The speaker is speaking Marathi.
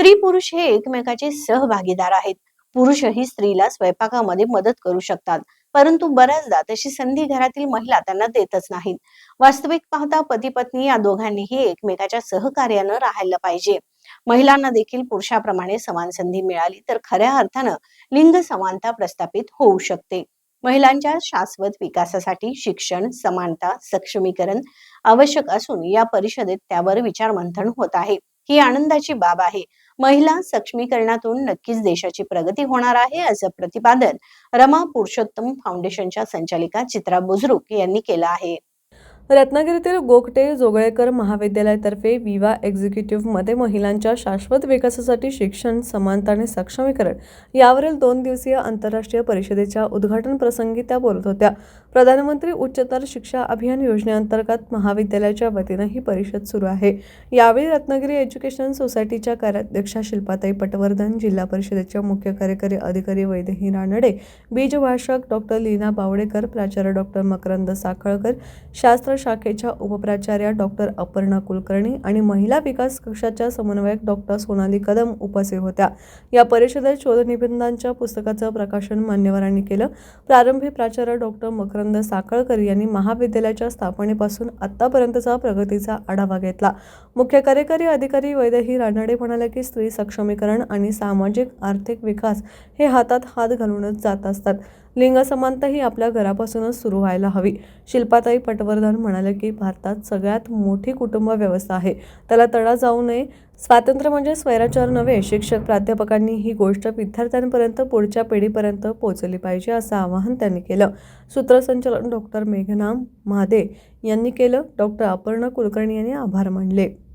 स्त्री पुरुष हे एकमेकाचे सहभागीदार आहेत. पुरुषही स्त्रीला स्वयंपाकामध्ये मदत करू शकतात. परंतु बऱ्याचदा तशी संधी घरातील महिला त्यांना देतच नाहीत. वास्तविक पाहता पती पत्नी या दोघांनीही एकमेकाच्या सहकार्यानं राहायला पाहिजे. महिलांना देखील पुरुषाप्रमाणे समान संधी मिळाली तर खऱ्या अर्थानं लिंग समानता प्रस्थापित होऊ शकते. महिलांच्या शाश्वत विकासासाठी शिक्षण समानता सक्षमीकरण आवश्यक असून या परिषदेत त्यावर विचारमंथन होत आहे. ही आनंदाची बाब आहे. महिला सक्षमीकरणातून नक्कीच देशाची प्रगती होणार आहे असं प्रतिपादन रमा पुरुषोत्तम फाउंडेशनच्या संचालिका चित्रा बुजरुक यांनी केलं आहे. रत्नागिरीतील गोगटे जोगळेकर महाविद्यालयातर्फे विवा एक्झिक्युटिव्हमध्ये महिलांच्या शाश्वत विकासासाठी शिक्षण समानता आणि सक्षमीकरण यावरील दोन दिवसीय आंतरराष्ट्रीय परिषदेच्या उद्घाटन प्रसंगी त्या बोलत होत्या. प्रधानमंत्री उच्चतर शिक्षा अभियान योजनेअंतर्गत महाविद्यालयाच्या वतीनं ही परिषद सुरू आहे. यावेळी रत्नागिरी एज्युकेशन सोसायटीच्या कार्याध्यक्षा शिल्पाताई पटवर्धन जिल्हा परिषदेच्या मुख्य कार्यकारी अधिकारी वैदेही रानडे बीजभाषक डॉक्टर लीना बावडेकर प्राचार्य डॉक्टर मकरंद साखळकर शास्त्र शाखेच्या उपप्राचार्या डॉक्टर अपर्णा कुलकर्णी आणि महिला विकास कक्षाच्या समन्वयक डॉक्टर सोनाली कदम उपस्थित होत्या. या परिषदेत शोधनिबंधांच्या पुस्तकाचं प्रकाशन मान्यवरांनी केलं. प्रारंभी प्राचार्य डॉक्टर मकरंद साखळकर यांनी महाविद्यालयाच्या स्थापनेपासून आतापर्यंतचा प्रगतीचा आढावा घेतला. मुख्य कार्यकारी अधिकारी वैदही रानडे म्हणाले की स्त्री सक्षमीकरण आणि सामाजिक आर्थिक विकास हे हातात हात घालूनच जात असतात. लिंग समानता ही आपल्या घरापासूनच सुरू व्हायला हवी. शिल्पाताई पटवर्धन म्हणाले की भारतात सगळ्यात मोठी कुटुंब व्यवस्था आहे. त्याला तडा जाऊ नये. स्वातंत्र्य म्हणजे स्वैराचार नव्हे शिक्षक प्राध्यापकांनी ही गोष्ट विद्यार्थ्यांपर्यंत पुढच्या पिढीपर्यंत पोहोचली पाहिजे असं आवाहन त्यांनी केलं. सूत्रसंचालन डॉक्टर मेघना महादे यांनी केलं. डॉक्टर अपर्णा कुलकर्णी यांनी आभार मानले.